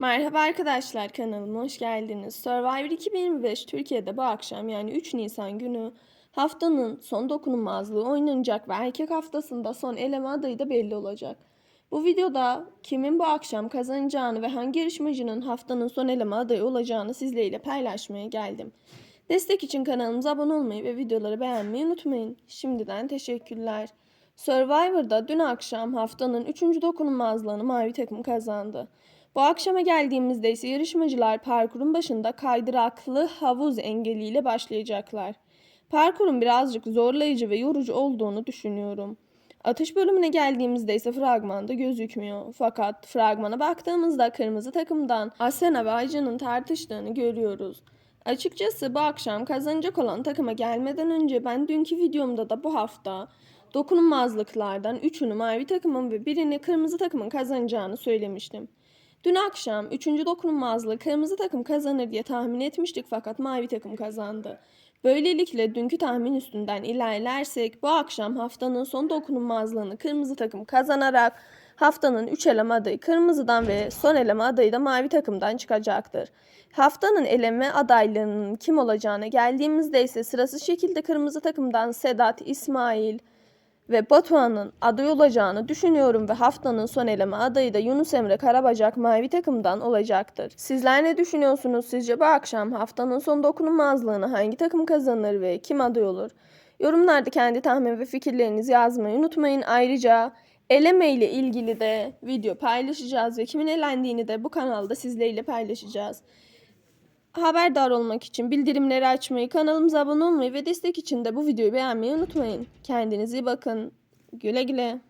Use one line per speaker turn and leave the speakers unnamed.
Merhaba arkadaşlar kanalıma hoş geldiniz. Survivor 2025 Türkiye'de bu akşam yani 3 Nisan günü haftanın son dokunulmazlığı oynanacak ve erkek haftasında son eleme adayı da belli olacak. Bu videoda kimin bu akşam kazanacağını ve hangi yarışmacının haftanın son eleme adayı olacağını sizlerle paylaşmaya geldim. Destek için kanalımıza abone olmayı ve videoları beğenmeyi unutmayın. Şimdiden teşekkürler. Survivor'da dün akşam haftanın 3. dokunulmazlığını mavi takım kazandı. Bu akşama geldiğimizde ise yarışmacılar parkurun başında kaydıraklı havuz engeliyle başlayacaklar. Parkurun birazcık zorlayıcı ve yorucu olduğunu düşünüyorum. Atış bölümüne geldiğimizde ise fragmanda gözükmüyor. Fakat fragmana baktığımızda kırmızı takımdan Asena ve Aycan'ın tartıştığını görüyoruz. Açıkçası bu akşam kazanacak olan takıma gelmeden önce ben dünkü videomda da bu hafta dokunulmazlıklardan 3'ünü mavi takımın ve birini kırmızı takımın kazanacağını söylemiştim. Dün akşam 3. dokunulmazlığı kırmızı takım kazanır diye tahmin etmiştik fakat mavi takım kazandı. Böylelikle dünkü tahmin üstünden ilerlersek bu akşam haftanın son dokunulmazlığını kırmızı takım kazanarak haftanın 3 eleme adayı kırmızıdan ve son eleme adayı da mavi takımdan çıkacaktır. Haftanın eleme adaylarının kim olacağına geldiğimizde ise sırasız şekilde kırmızı takımdan Sedat, İsmail, ve Batuhan'ın aday olacağını düşünüyorum ve haftanın son eleme adayı da Yunus Emre Karabacak mavi takımdan olacaktır. Sizler ne düşünüyorsunuz? Sizce bu akşam haftanın son dokunulmazlığını hangi takım kazanır ve kim aday olur? Yorumlarda kendi tahmin ve fikirlerinizi yazmayı unutmayın. Ayrıca eleme ile ilgili de video paylaşacağız ve kimin elendiğini de bu kanalda sizlerle paylaşacağız. Haberdar olmak için bildirimleri açmayı, kanalımıza abone olmayı ve destek için de bu videoyu beğenmeyi unutmayın. Kendinize iyi bakın. Güle güle.